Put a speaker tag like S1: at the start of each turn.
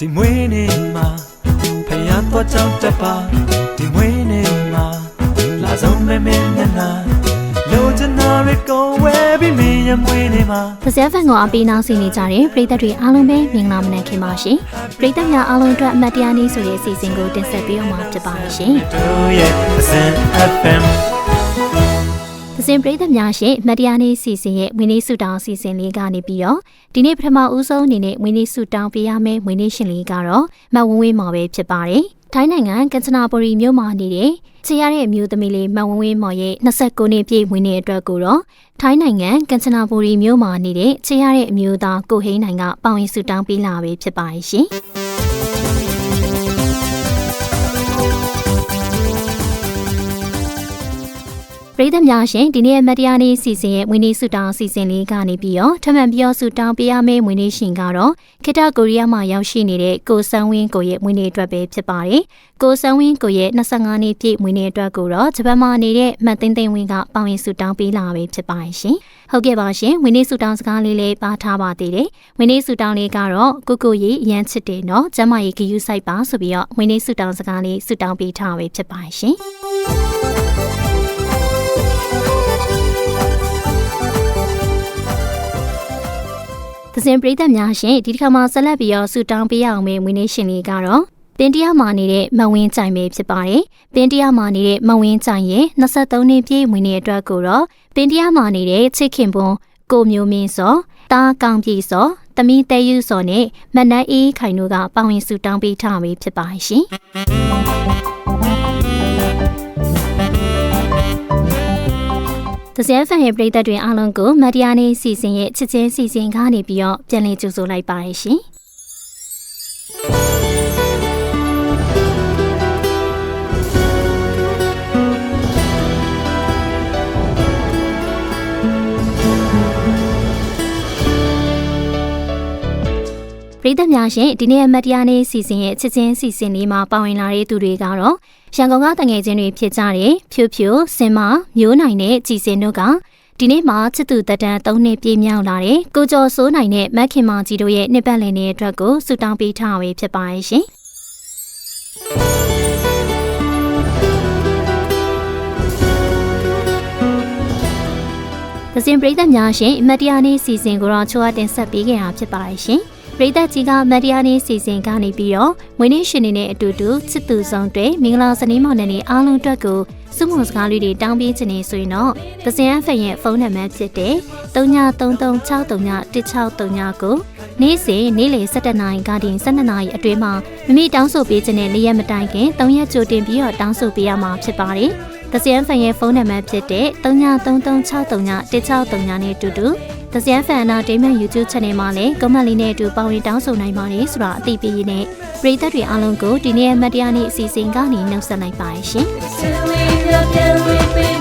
S1: ဒီမွေးနေ့မှာဖယားတော့ကြောက်တပါဒီမွေးနေ့မှာလာဆုံးမဲမဲနဲ့နာလိုချင်တာတွေကုန်ဝဲပြီးမင်းရဲ့မွေးနေ့မှာ
S2: ပစက်ဖန်ကိုအပီနောက်စီနေကြတဲ့ပရိသတ်တွေအားလုံးပဲမင်္ဂလာမနက်ခင်းပါရှင်ပရိသတ်များအားလုံးအတွက်အမတ်တရားနည်းဆိုတဲ့အစီအစဉ်ကိုတင်ဆက်ပေးအောင်မှာဖြစ်ပါရှင်
S1: တို့ရဲ့အစံ FM
S2: သစင်ပရိသတ်များရှင်အမတ်တရားနေ့စီစဉ်ရဲ့ဝင်းနေစုတောင်းစီစဉ်လေးကနေပြီးတော့ဒီနေ့ပထမဦးဆုံးအနေနဲ့ဝင်းနေစုတောင်းပေးရမယ့်ဝင်းနေရှင်လေးကတော့မတ်ဝင်းဝင်းမှာပဲဖြစ်ပါတယ်။ထိုင်းနိုင်ငံကင်ချနာပရီမြို့မှာနေတဲ့ချေရတဲ့အမျိုးသမီးလေးမတ်ဝင်းဝင်းမော်ရဲ့29နှစ်ပြည့်ဝင်းနေအတွက်ကိုတော့ထိုင်းနိုင်ငံကင်ချနာပရီမြို့မှာနေတဲ့ချေရတဲ့အမျိုးသားကိုဟိန်းနိုင်ကပေါဝင်စုတောင်းပေးလာပဲဖြစ်ပါတယ်ရှင်။ ပရိသတ်များရှင်ဒီနေ့ရဲ့မတရားနေ့စီစဉ်ရဲ့ဝင်းနေစုတောင်းစီစဉ်လေးကနေပြီးတော့ထမှန်ပြောစုတောင်းပေးရမယ့်ဝင်းနေရှင်ကတော့ခေတ္တကိုရီးယားမှာရောက်ရှိနေတဲ့ကိုဆန်းဝင်းကိုရဲ့ဝင်းနေအတွက်ပဲဖြစ်ပါတယ်။ကိုဆန်းဝင်းကိုရဲ့25နှစ်ပြည့်ဝင်းနေအတွက်ကိုတော့ဂျပန်မှာနေတဲ့မတ်သိန်းသိန်းဝင်းကပေါဝင်စုတောင်းပေးလာပဲဖြစ်ပါတယ်ရှင်။ဟုတ်ကဲ့ပါရှင်ဝင်းနေစုတောင်းစကားလေးလေးပါထားပါသေးတယ်။ဝင်းနေစုတောင်းလေးကတော့ကိုကိုရီအရန်ချစ်တယ်နော်။ကျမကြီးဂီယူဆိုင်ပါဆိုပြီးတော့ဝင်းနေစုတောင်းစကားလေးစုတောင်းပေးထားပဲဖြစ်ပါတယ်ရှင်။ သဇင်ပရိသတ်များရှင်ဒီတစ်ခါမှာဆက်လက်ပြီးတော့ဆူတောင်းပေးရအောင်မယ့်ဝင်းနေရှင်လေးကတော့ပင်တရားမှာနေတဲ့မဝင်းကြိုင်ပဲဖြစ်ပါတယ်။ပင်တရားမှာနေတဲ့မဝင်းကြိုင်ရဲ့23နှစ်ပြည့်ဝင်တဲ့အတွက်ကိုတော့ပင်တရားမှာနေတဲ့ချစ်ခင်ပွန်ကိုမျိုးမင်းစောတားကောင်းပြည်စောတမီတဲယူစောနဲ့မနက်အေးခိုင်တို့ကပါဝင်ဆူတောင်းပေးထားပြီဖြစ်ပါရှင်။ တစဲဖန်ရဲ့ပြည်သက်တွေအားလုံးကိုမတရားနေစီစဉ်ရဲ့ချစ်ချင်းစီစဉ်ကားနေပြီးတော့ပြန်လည်ကြိုဆိုလိုက်ပါရရှင်။ ပရိသတ်များရှင်ဒီနေ့အမတ်တရားနေ့စီစဉ်ရဲ့ချစ်ချင်းစီစဉ်လေးမှာပါဝင်လာတဲ့သူတွေကတော့ရန်ကုန်ကတငယ်ချင်းတွေဖြစ်ကြတဲ့ဖြိုးဖြိုးစင်မမျိုးနိုင်နဲ့ကြည်စင်တို့ကဒီနေ့မှာချစ်သူတက်တန်း၃နှစ်ပြည့်မြောက်လာတဲ့ကိုကျော်စိုးနိုင်နဲ့မက်ခင်မာကြီးတို့ရဲ့နှစ်ပတ်လည်နေ့အတွက်ကိုဆုတောင်းပေးထားဝေဖြစ်ပါရဲ့ရှင်။သဇင်ပရိသတ်များရှင်အမတ်တရားနေ့စီစဉ်ကိုတော့ချိုးအပ်တင်ဆက်ပေးခဲ့တာဖြစ်ပါတယ်ရှင်။ပ ရိသတ်ကြီးကအမတ်တရားနေ့စီစဉ်ကနေပြီးတော့မွေးနေ့ရှင်နေတဲ့အတူတူချစ်သူဆောင်တွေမင်္ဂလာစနေမောင်နဲ့အားလုံးအတွက်ကိုစုမုံစကားလေးတွေတောင်းပေးခြင်းနေဆိုရင်တော့သဇင်အဖက်ရဲ့ဖုန်းနံပါတ်ဖြစ်တဲ့3933631639ကိုနေ့စဉ်နေ့လယ်7:00နာရီကနေ12:00နာရီအတွင်းမှာမိမိတောင်းဆိုပေးခြင်းနဲ့နေ့ရက်မတိုင်ခင်3ရက်ကြိုတင်ပြီးတော့တောင်းဆိုပေးရမှာဖြစ်ပါတယ်။သဇင်ဖန်ရဲ့ဖုန်းနံပါတ်ဖြစ်တဲ့3933631639နဲ့အတူတူ သဇင်ဖန်အနာဒေးမန် YouTube Channel မှာလည်း comment လေးနဲ့အတူပါဝင်တောင်းဆိုနိုင်ပါတယ်ဆိုတာအသိပေးရင်းနဲ့ပရိသတ်တွေအားလုံးကိုဒီနေ့ရဲ့မတ်တရားနေ့အစီအစဉ်ကနေနှုတ်ဆက်လိုက်ပါရရှင်။